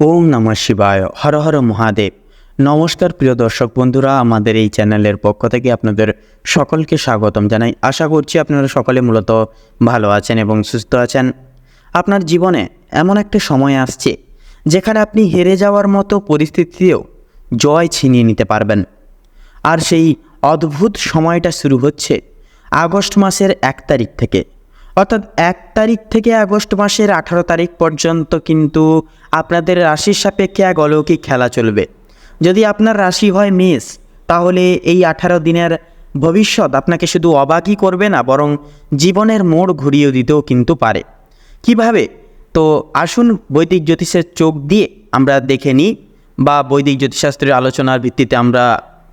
ওম নমঃ শিবায়, হর হর মহাদেব। নমস্কার প্রিয় দর্শক বন্ধুরা, আমাদের এই চ্যানেলের পক্ষ থেকে আপনাদের সকলকে স্বাগতম জানাই। আশা করছি আপনারা সকলে মূলত ভালো আছেন এবং সুস্থ আছেন। আপনার জীবনে এমন একটা সময় আসছে যেখানে আপনি হেরে যাওয়ার মতো পরিস্থিতিতেও জয় ছিনিয়ে নিতে পারবেন। আর সেই অদ্ভুত সময়টা শুরু হচ্ছে আগস্ট মাসের এক তারিখ থেকে। অর্থাৎ এক তারিখ থেকে আগস্ট মাসের আঠারো তারিখ পর্যন্ত কিন্তু আপনাদের রাশির সাপেক্ষে এক অলৌকিক খেলা চলবে। যদি আপনার রাশি হয় মেষ, তাহলে এই আঠারো দিনের ভবিষ্যৎ আপনাকে শুধু অবাকই করবে না, বরং জীবনের মোড় ঘুরিয়ে দিতেও কিন্তু পারে। কীভাবে? তো আসুন বৈদিক জ্যোতিষের চোখ দিয়ে আমরা দেখে নিই বা বৈদিক জ্যোতিষশাস্ত্রের আলোচনার ভিত্তিতে আমরা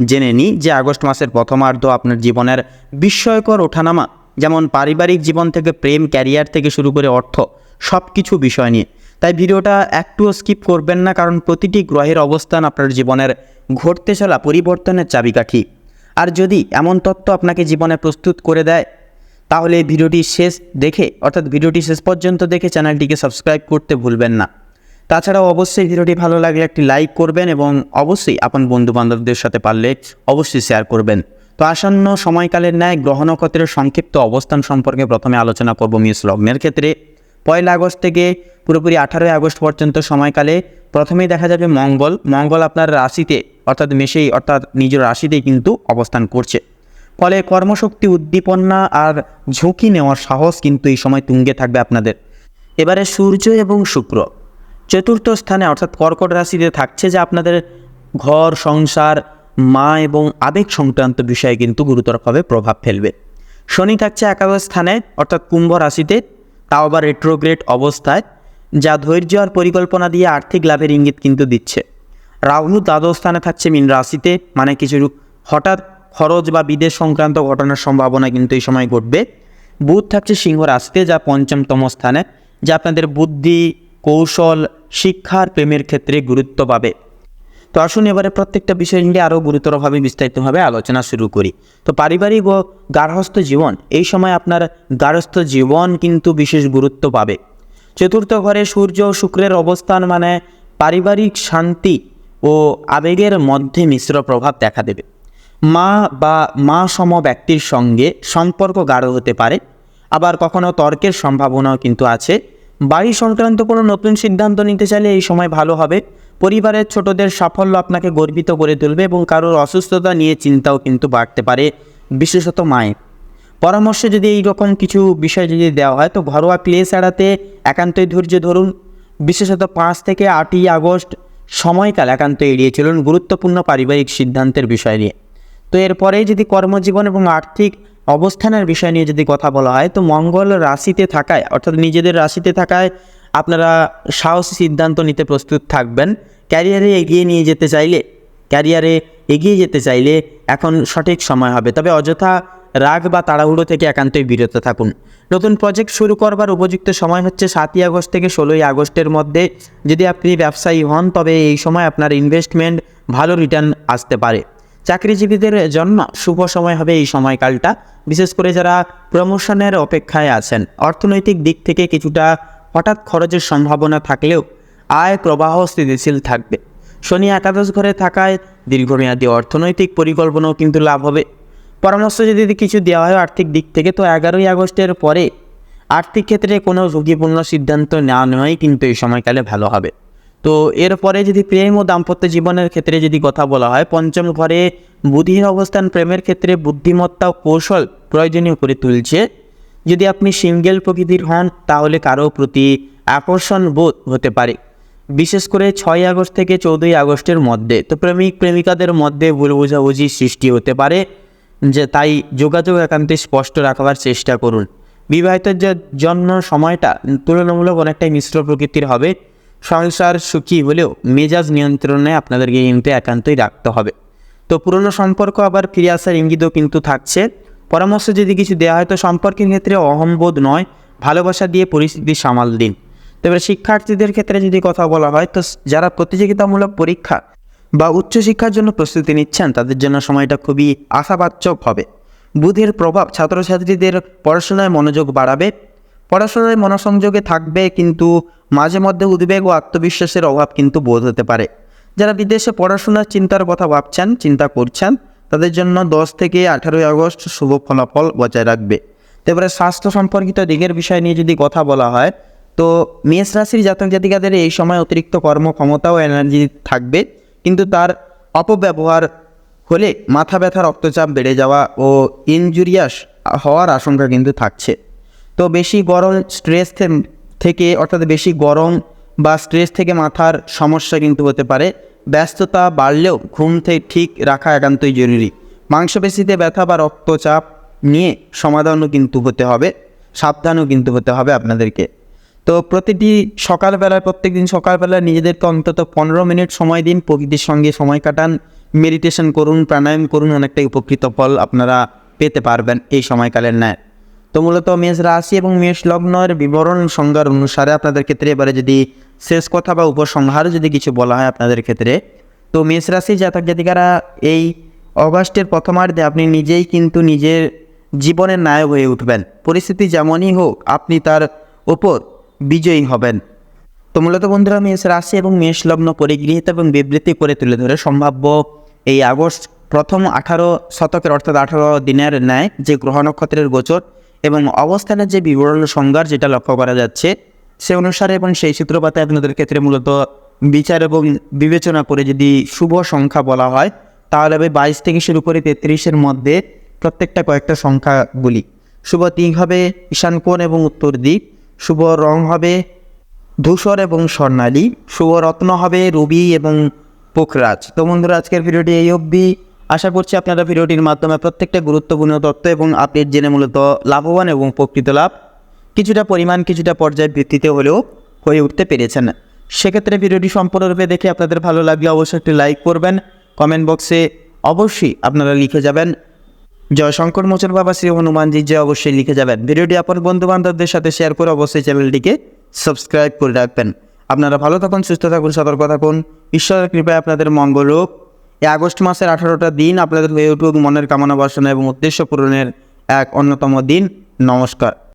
জেনে নিই যে আগস্ট মাসের প্রথমার্ধ আপনার জীবনের বিস্ময়কর ওঠানামা যেমন পারিবারিক জীবন থেকে প্রেম, ক্যারিয়ার থেকে শুরু করে অর্থ সব কিছু বিষয় নিয়ে। তাই ভিডিওটা একটুও স্কিপ করবেন না, কারণ প্রতিটি গ্রহের অবস্থান আপনার জীবনের ঘটতে চলা পরিবর্তনের চাবিকাঠি। আর যদি এমন তত্ত্ব আপনাকে জীবনে প্রস্তুত করে দেয়, তাহলে ভিডিওটি শেষ দেখে, অর্থাৎ ভিডিওটি শেষ পর্যন্ত দেখে চ্যানেলটিকে সাবস্ক্রাইব করতে ভুলবেন না। তাছাড়াও অবশ্যই ভিডিওটি ভালো লাগলে একটি লাইক করবেন এবং অবশ্যই আপন বন্ধু বান্ধবদের সাথে পারলে অবশ্যই শেয়ার করবেন। তো আসন্ন সময়কালের ন্যায় গ্রহ নক্ষত্রের সংক্ষিপ্ত অবস্থান সম্পর্কে প্রথমে আলোচনা করব মিস লগ্নের ক্ষেত্রে। পয়লা আগস্ট থেকে পুরোপুরি আঠারোই আগস্ট পর্যন্ত সময়কালে প্রথমেই দেখা যাবে মঙ্গল। মঙ্গল আপনার রাশিতে, অর্থাৎ মেশেই অর্থাৎ নিজ রাশিতেই কিন্তু অবস্থান করছে। ফলে কর্মশক্তি উদ্দীপনা আর ঝুঁকি নেওয়ার সাহস কিন্তু এই সময় তুঙ্গে থাকবে আপনাদের। এবারে সূর্য এবং শুক্র চতুর্থ স্থানে, অর্থাৎ কর্কট রাশিতে থাকছে যে আপনাদের ঘর, সংসার মা এবং আবেগ সংক্রান্ত বিষয়ে কিন্তু গুরুতরভাবে প্রভাব ফেলবে। শনি থাকছে একাদশ স্থানে, অর্থাৎ কুম্ভ রাশিতে। তাও আবার রেট্রোগ্রেড অবস্থায়, যা ধৈর্য আর পরিকল্পনা দিয়ে আর্থিক লাভের ইঙ্গিত কিন্তু দিচ্ছে। রাহু দ্বাদশ স্থানে থাকছে মীন রাশিতে মানে কিছু হঠাৎ খরচ বা বিদেশ সংক্রান্ত ঘটনার সম্ভাবনা কিন্তু এই সময় ঘটবে। বুধ থাকছে সিংহ রাশিতে, যা পঞ্চমতম স্থানে, যা আপনাদের বুদ্ধি, কৌশল শিক্ষার প্রেমের ক্ষেত্রে গুরুত্ব পাবে। তো আসুন এবারে প্রত্যেকটা বিষয় নিয়ে আরও গুরুতরভাবে বিস্তারিতভাবে আলোচনা শুরু করি। তো পারিবারিক ও গার্হস্থ জীবন, এই সময় আপনার গার্হস্থ জীবন কিন্তু বিশেষ গুরুত্ব পাবে। চতুর্থ ঘরে সূর্য ও শুক্রের অবস্থান মানে পারিবারিক শান্তি ও আবেগের মধ্যে মিশ্র প্রভাব দেখা দেবে। মা বা মা সম ব্যক্তির সঙ্গে সম্পর্ক গাঢ় হতে পারে। আবার কখনো তর্কের সম্ভাবনাও কিন্তু আছে। বাড়ি সংক্রান্ত কোনো নতুন সিদ্ধান্ত নিতে চাইলে এই সময় ভালো হবে। পরিবারের ছোটদের সাফল্য আপনাকে গর্বিত করে তুলবে এবং কারোর অসুস্থতা নিয়ে চিন্তাও কিন্তু বাড়তে পারে, বিশেষত মায়ের। পরামর্শে যদি এই রকম কিছু বিষয় যদি দেওয়া হয়, তো ঘরোয়া ক্লেশ এড়াতে একান্তই ধৈর্য ধরুন। বিশেষত পাঁচ থেকে আটই আগস্ট সময়কাল একান্ত এড়িয়ে চলুন গুরুত্বপূর্ণ পারিবারিক সিদ্ধান্তের বিষয় নিয়ে। তো এরপরে যদি কর্মজীবন এবং আর্থিক অবস্থানের বিষয় নিয়ে যদি কথা বলা হয়, তো মঙ্গল রাশিতে থাকায়, অর্থাৎ নিজেদের রাশিতে থাকায় আপনারা সাহসী সিদ্ধান্ত নিতে প্রস্তুত থাকবেন। ক্যারিয়ারে এগিয়ে নিয়ে যেতে চাইলে, ক্যারিয়ারে এগিয়ে যেতে চাইলে এখন সঠিক সময় হবে। তবে অযথা রাগ বা তাড়াহুড়ো থেকে একান্তই বিরত থাকুন। নতুন প্রজেক্ট শুরু করবার উপযুক্ত সময় হচ্ছে সাতই আগস্ট থেকে ষোলোই আগস্টের মধ্যে। যদি আপনি ব্যবসায়ী হন, তবে এই সময় আপনার ইনভেস্টমেন্ট ভালো রিটার্ন আসতে পারে। চাকরিজীবীদের জন্য শুভ সময় হবে এই সময়কালটা। বিশেষ করে যারা প্রমোশনের অপেক্ষায় আছেন। অর্থনৈতিক দিক থেকে কিছুটা হঠাৎ খরচের সম্ভাবনা থাকলেও আয় প্রবাহ স্থিতিশীল থাকবে। শনি একাদশ ঘরে থাকায় দীর্ঘমেয়াদী অর্থনৈতিক পরিকল্পনাও কিন্তু লাভ হবে। পরামর্শ যদি কিছু দেওয়া হয় আর্থিক দিক থেকে, তো এগারোই আগস্টের পরে আর্থিক ক্ষেত্রে কোনো ঝুঁকিপূর্ণ সিদ্ধান্ত না নেওয়াই কিন্তু এই সময়কালে ভালো হবে। তো এরপরে যদি প্রেম ও দাম্পত্য জীবনের ক্ষেত্রে যদি কথা বলা হয়, পঞ্চম ঘরে বুদ্ধির অবস্থান, প্রেমের ক্ষেত্রে বুদ্ধিমত্তা ও কৌশল প্রয়োজনীয় করে তুলছে যদি আপনি সিঙ্গেল প্রকৃতির হন, তাহলে কারও প্রতি আকর্ষণ বোধ হতে পারে। বিশেষ করে ছয় আগস্ট থেকে চৌদ্দই আগস্টের মধ্যে। তো প্রেমিক, প্রেমিকাদের মধ্যে ভুল বোঝাবুঝি সৃষ্টি হতে পারে, যে তাই যোগাযোগ একান্তে স্পষ্ট রাখবার চেষ্টা করুন। বিবাহিতের জন্য সময়টা তুলনামূলক অনেকটাই মিশ্র প্রকৃতির হবে। সংসার সুখী হলেও মেজাজ নিয়ন্ত্রণে আপনাদেরকে কিন্তু একান্তই রাখতে হবে। তো পুরনো সম্পর্ক আবার ফিরে আসার ইঙ্গিতও কিন্তু থাকছে। পরামর্শ যদি কিছু দেওয়া হয়, তো সম্পর্কের ক্ষেত্রে অহংবোধ নয়, ভালোবাসা দিয়ে পরিস্থিতি সামাল দিন। তবে শিক্ষার্থীদের ক্ষেত্রে যদি কথা বলা হয়, তো যারা প্রতিযোগিতামূলক পরীক্ষা বা উচ্চশিক্ষার জন্য প্রস্তুতি নিচ্ছেন, তাদের জন্য সময়টা খুবই আশাবাচ্চক হবে। বুধের প্রভাব ছাত্রছাত্রীদের পড়াশোনায় মনোযোগ বাড়াবে। পড়াশোনায় মনোসংযোগে থাকবে, কিন্তু মাঝে মধ্যে উদ্বেগ ও আত্মবিশ্বাসের অভাব কিন্তু বোধ হতে পারে। যারা বিদেশে পড়াশোনার চিন্তার কথা ভাবছেন, চিন্তা করছেন তাদের জন্য দশ থেকে আঠারোই আগস্ট শুভ ফলাফল বজায় রাখবে। তারপরে স্বাস্থ্য সম্পর্কিত দিকের বিষয় নিয়ে যদি কথা বলা হয়, তো মেষ রাশির জাতক জাতিকাদের এই সময় অতিরিক্ত কর্মক্ষমতা ও এনার্জি থাকবে, কিন্তু তার অপব্যবহার হলে মাথা ব্যথা রক্তচাপ বেড়ে যাওয়া ও ইনজুরিয়াস হওয়ার আশঙ্কা কিন্তু থাকছে। তো বেশি গরম স্ট্রেস থেকে, অর্থাৎ বেশি গরম বা স্ট্রেস থেকে মাথার সমস্যা কিন্তু হতে পারে। ব্যস্ততা বাড়লেও ঘুম থেকে ঠিক রাখা একান্তই জরুরি। মাংসপেশিতে ব্যথা বা রক্তচাপ নিয়ে সমাধানও কিন্তু হতে হবে, সাবধানও কিন্তু হতে হবে আপনাদেরকে। তো প্রতিটি সকালবেলায় প্রত্যেক দিন সকালবেলা নিজেদেরকে অন্তত পনেরো মিনিট সময় দিন, প্রকৃতির সঙ্গে সময় কাটান, মেডিটেশন করুন, প্রাণায়াম করুন, অনেকটাই উপকৃত ফল আপনারা পেতে পারবেন এই সময়কালের ন্যায়। তো মূলত মেষ রাশি এবং মেষ লগ্নের বিবরণ সংজ্ঞার অনুসারে আপনাদের ক্ষেত্রে এবারে যদি শেষ কথা বা উপসংহার যদি কিছু বলা হয় আপনাদের ক্ষেত্রে, তো মেষ রাশি জাতক জাতিকারা এই অগাস্টের প্রথমার্ধে আপনি নিজেই কিন্তু নিজের জীবনের নায়ক হয়ে উঠবেন। পরিস্থিতি যেমনই হোক, আপনি তার ওপর বিজয়ী হবেন। তো মূলত বন্ধুরা, মেষ রাশি এবং মেষ লগ্ন পরিগৃহীত এবং বিবৃতি করে তুলে ধরে সম্ভাব্য এই আগস্ট প্রথম আঠারো শতকের অর্থাৎ আঠারো দিনের ন্যায় যে গ্রহ নক্ষত্রের গোচর এবং অবস্থানের যে বিবরণ সংজ্ঞার যেটা লক্ষ্য করা যাচ্ছে সে অনুসারে এবং সেই সূত্রপাতে আপনাদের ক্ষেত্রে মূলত বিচার এবং বিবেচনা করে যদি শুভ সংখ্যা বলা হয়, তাহলে হবে বাইশ থেকে শুরু করে তেত্রিশের মধ্যে প্রত্যেকটা কয়েকটা সংখ্যাগুলি। শুভ দিক হবে ঈশান কোণ এবং উত্তর দিক। শুভ রং হবে ধূসর এবং স্বর্ণালী। শুভ রত্ন হবে রবি এবং পোখরাজ। তো বন্ধুরা, আজকের ভিডিওটি এই অবধি। আশা করছি আপনারা ভিডিওটির মাধ্যমে প্রত্যেকটা গুরুত্বপূর্ণ তথ্য এবং আপডেট জেনে মূলত লাভবান এবং উপকৃত লাভ কিছুটা পরিমাণ, কিছুটা পর্যায়ের ভিত্তিতে হলেও হয়ে উঠতে পেরেছেন। সেক্ষেত্রে ভিডিওটি সম্পূর্ণরূপে দেখে আপনাদের ভালো লাগলে অবশ্যই একটি লাইক করবেন। কমেন্ট বক্সে অবশ্যই আপনারা লিখে যাবেন। জয় শঙ্কর মোচন বাবা শ্রী হনুমানজি যে অবশ্যই লিখে যাবেন। ভিডিওটি আপনার বন্ধু বান্ধবদের সাথে শেয়ার করে অবশ্যই চ্যানেলটিকে সাবস্ক্রাইব করে রাখবেন। আপনারা ভালো থাকুন, সুস্থ থাকুন, সতর্ক থাকুন। ঈশ্বরের কৃপায় আপনাদের মঙ্গল হোক। এই আগস্ট মাসের আঠারোটা দিন আপনাদের হয়ে উঠুক মনের কামনা বাসনা এবং উদ্দেশ্য পূরণের এক অন্যতম দিন। নমস্কার।